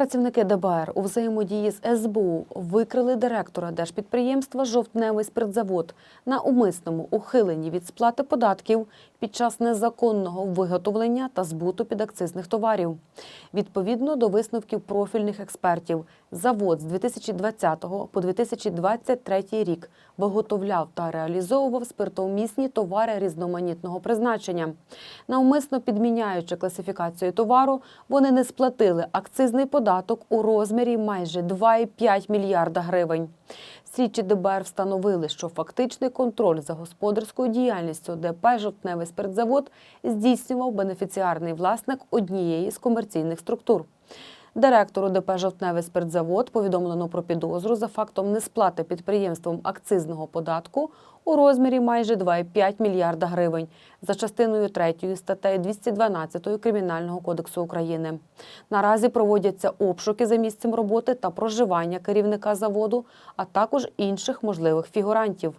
Працівники ДБР у взаємодії з СБУ викрили директора держпідприємства Жовтневий спиртзавод на умисному ухиленні від сплати податків під час незаконного виготовлення та збуту підакцизних товарів. Відповідно до висновків профільних експертів, завод з 2020 по 2023 рік виготовляв та реалізовував спиртовмісні товари різноманітного призначення. Навмисно підміняючи класифікацію товару, вони не сплатили акцизний податок у розмірі майже 2,5 мільярда гривень. Слідчі ДБР встановили, що фактичний контроль за господарською діяльністю ДП «Жовтневий спиртзавод» здійснював бенефіціарний власник однієї з комерційних структур. Директору ДП «Жовтневий спиртзавод» повідомлено про підозру за фактом несплати підприємством акцизного податку у розмірі майже 2,5 мільярда гривень за частиною 3 статтею 212 Кримінального кодексу України. Наразі проводяться обшуки за місцем роботи та проживання керівника заводу, а також інших можливих фігурантів.